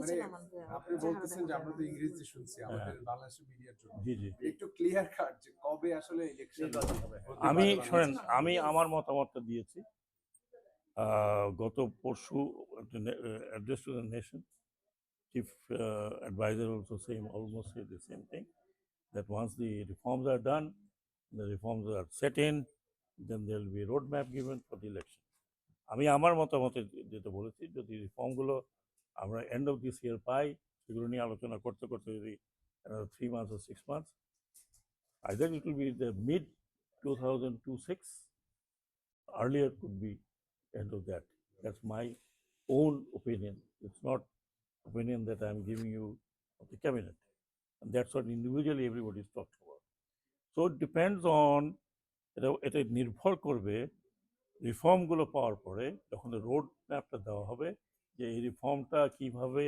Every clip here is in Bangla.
হয়েছিল মানে আপনি বলতেছেন যে আমরা তো ইংরেজি শুনছি আমাদের বাংলাদেশের মিডিয়ার জন্য। জি জি। একটু ক্লিয়ার কাট যে কবে আসলে ইলেকশন আমি শোনেন আমি আমার মতামতটা দিয়েছি। গত পরশু address to the nation chief adviser also same almost the same thing that once the reforms are done the reforms are set in then be road map given for the election আমি আমার মতামতে যেটা বলেছি যদি রিফর্মগুলো আমরা এন্ড অফ দিস ইয়ার পাই সেগুলো নিয়ে আলোচনা করতে করতে যদি three months or six months either it will be the mid 2026 earlier could be end of that that's my own opinion it's not opinion that i'm giving you of the cabinet and that's what individually everybody is talking about so it depends on এটা এটা নির্ভর করবে রিফর্মগুলো পাওয়ার পরে যখন রোড ম্যাপটা দেওয়া হবে যে এই রিফর্মটা কীভাবে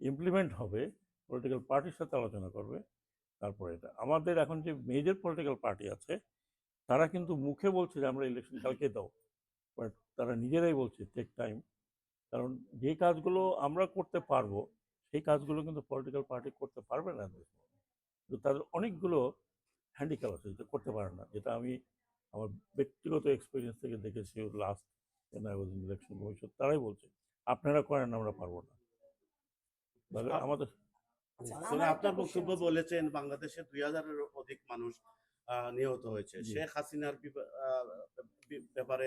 ইমপ্লিমেন্ট হবে পলিটিক্যাল পার্টির সাথে আলোচনা করবে, তারপরে এটা। আমাদের এখন যে মেজর পলিটিক্যাল পার্টি আছে, তারা কিন্তু মুখে বলছে যে, আমরা ইলেকশন কালকে দাও বাট তারা নিজেরাই বলছে টেক টাইম কারণ যে কাজগুলো আমরা করতে পারব, সেই কাজগুলো কিন্তু পলিটিক্যাল পার্টি করতে পারবে না তাদের অনেকগুলো হ্যান্ডিক্যাপ আছে যেটা করতে পারে না। যেটা আমি আমার ব্যক্তিগত এক্সপিরিয়েন্স থেকে দেখেছি লাস্ট আই ওয়াজ ইলেকশন ভবিষ্যৎ তারাই বলছে। আপনারা করেন আমরা পারব না। আমাদের আচ্ছা, একটা আপনার বক্তব্য বলেছেন বাংলাদেশে দুই হাজারের অধিক মানুষ নিহত হয়েছে। শেখ হাসিনার ব্যাপারে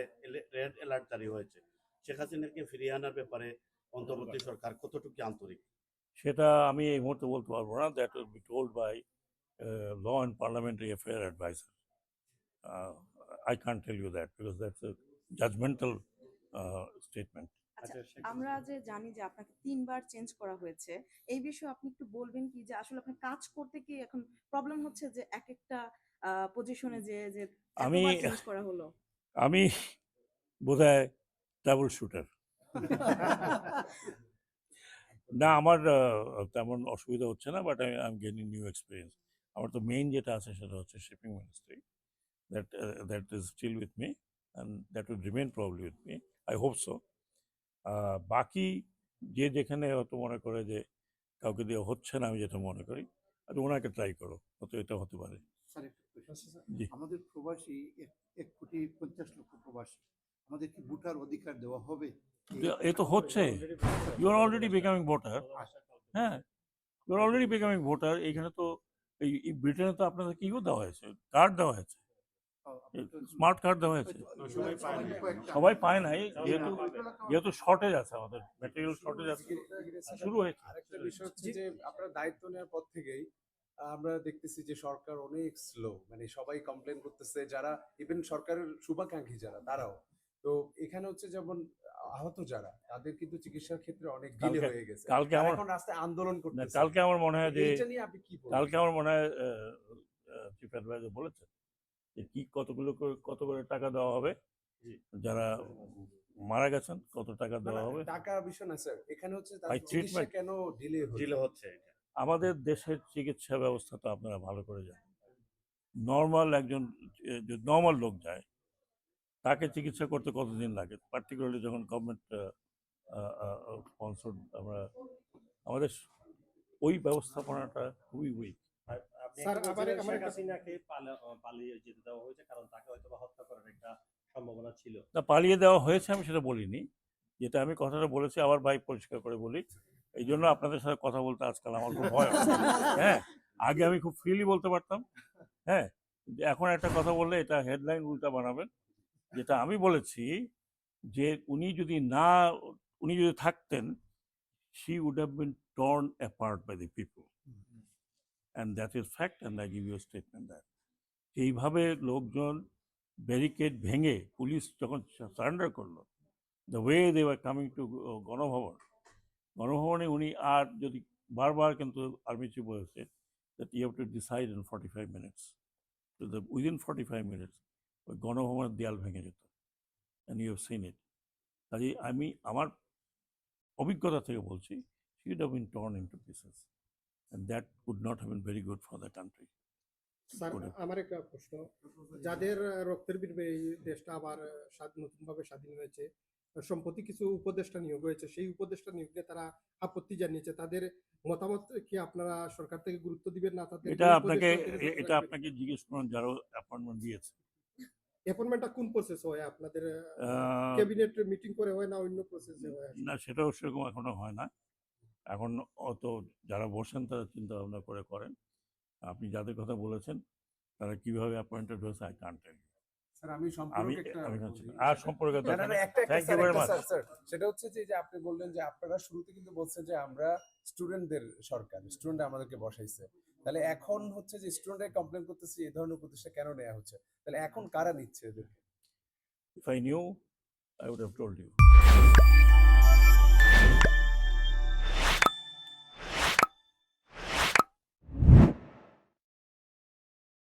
রেড অ্যালার্ট জারি হয়েছে। শেখ হাসিনাকে ফিরিয়ে আনার ব্যাপারে অন্তর্বর্তী সরকার কতটুকু আন্তরিক? সেটা আমি এই মুহূর্তে বলতে পারব না। That will be told by law and parliamentary affair adviser I can't tell you that because that's a judgemental statement আচ্ছা আচ্ছা, আমরা যে জানি যে আপনাকে তিনবার চেঞ্জ করা হয়েছে এই বিষয়ে আপনি একটু বলবেন কি যে আসলে আপনার কাজ করতে কি এখন প্রবলেম হচ্ছে যে এক একটা পজিশনে যে যে আমি- চেঞ্জ করা হলো? আমি বোধহয় ডাবল শুটার না আমার তেমন অসুবিধা হচ্ছে না but I am gaining new experience আমার তো মেইন যেটা আছে সেটা হচ্ছে shipping ministry that that is still with me and that will remain probably with me I hope so বাকি যে যেখানে হয়তো মনে করে যে কাউকে দিয়ে হচ্ছে না আমি যেটা মনে করি আর ওনাকে ট্রাই করো হয়তো এটা হতে পারে। জি। আমাদের প্রবাসী এক- এক কোটি পঞ্চাশ লক্ষ প্রবাসী আমাদের কি ভোটার অধিকার দেওয়া হবে? এ তো হচ্ছে। You are already becoming voter হ্যাঁ you are already becoming voter এইখানে তো এই এই ব্রিটেনে তো আপনাদের কিও দেওয়া হয়েছে? কার্ড দেওয়া হয়েছে। স্মার্ট কার্ড দেওয়া হয়েছে। সবাই পায় নাই যেহেতু যেহেতু শর্টেজ আছে আমাদের ম্যাটেরিয়াল শর্টেজ আছে। শুরু হয়েছে। আরেকটা বিষয় হচ্ছে যে আপনারা দায়িত্ব নেওয়ার পর থেকেই আমরা দেখতেছি যে সরকার অনেক স্লো মানে সবাই কমপ্লেন করতেছে যারা ইভেন সরকারের শুভাকাঙ্ক্ষী যারা তারাও। তো এখানে হচ্ছে যেমন আহত যারা তাদের কিন্তু চিকিৎসার ক্ষেত্রে অনেক ডিলে হয়ে গেছে। কালকে আমার এখন আস্তে আন্দোলন করতে কালকে আমার মনে হয় যে কালকে আমার মনে হয় চিফ অ্যাডভাইজার বলেছে যে কি কতগুলো করে কত করে টাকা দেওয়া হবে যারা মারা গেছেন কত টাকা দেওয়া হবে। টাকা বিষয় না স্যার। এখানে হচ্ছে তার চিকিৎসা কেন ডিলে ডিলে হচ্ছে আমাদের দেশের চিকিৎসা ব্যবস্থা তো আপনারা ভালো করে জানেন। নর্মাল একজন নর্মাল লোক যায় তাকে চিকিৎসা করতে কতদিন লাগে? পার্টিকুলারলি যখন গভর্নমেন্ট স্পন্সর আমরা আমাদের ওই ব্যবস্থাপনাটা খুবই উইক স্যার, আবার- আমার হাসিনাকে পালিয়ে যেতে দেওয়া হয়েছে কারণ তাকে হয়তো হত্যা করার একটা সম্ভাবনা ছিল। না পালিয়ে দেওয়া হয়েছে আমি সেটা বলিনি। যেটা আমি কথাটা বলেছি আবার ভাই পরিষ্কার করে বলি। এই জন্য আপনাদের সাথে কথা বলতে আজকাল আমার খুব ভয় হ্যাঁ। আগে আমি খুব ফ্রিলি বলতে পারতাম। হ্যাঁ কিন্তু এখন একটা কথা বললে এটা হেডলাইন উল্টা বানাবেন। যেটা আমি বলেছি যে উনি যদি না উনি যদি থাকতেন she would have been torn apart by the people and that is fact and I give you statement that এইভাবে লোকজন ব্যারিকেড ভেঙে পুলিশ যখন সারেন্ডার করল the way they were coming to Ganabhaban, গণভবনে উনি আর যদি বারবার কিন্তু আর্মি চিফ বলেছে that you have to decide in forty five minutes তো the within forty five minutes ওই গণভবনের দেয়াল ভেঙে যেত and you have seen it কাজেই আমি, আমার অভিজ্ঞতা থেকে বলছি she'd have been torn into pieces that would not have been very good for the country sir আমার একটা প্রশ্ন। যাদের রক্তের বিনিময়ে এই দেশটা আবার স্বাধীন নতুনভাবে স্বাধীন হয়েছে সম্প্রতি কিছু উপদেষ্টা নিয়োগ হয়েছে। সেই উপদেষ্টা নিয়োগ নিয়ে তারা আপত্তি জানিয়েছে। তাদের মতামত কি আপনারা সরকার থেকে গুরুত্ব দিবেন না? তাদের এটা আপনাকে এটা আপনাকে জিজ্ঞেস করুন যারা অ্যাপয়েন্টমেন্ট দিয়েছে। অ্যাপয়েন্টমেন্টটা কোন প্রসেস হয়? আপনাদের ক্যাবিনেট মিটিং করে হয় না অন্য প্রসেসে হয় না সেটাও সেরকম এখনও হয় না। এখন অত যারা বসেন তারা চিন্তা ভাবনা করে করেন। আপনি যাদের কথা বলেছেন তারা কীভাবে অ্যাপয়েন্টেড হয়েছে আই কান্ট স্যার আমি। আর সম্পর্কে। সেটা হচ্ছে যে আপনি বললেন যে আপনারা শুরুতে কিন্তু বলছেন যে আমরা স্টুডেন্টদের সরকার স্টুডেন্ট আমাদেরকে বসাইছে। তাহলে এখন হচ্ছে যে স্টুডেন্টরা কমপ্লেন করতেছে এই ধরনের প্রতিষ্ঠা কেন নেওয়া হচ্ছে? তাহলে এখন কারা নিচ্ছে এদেরকে? Would have told you.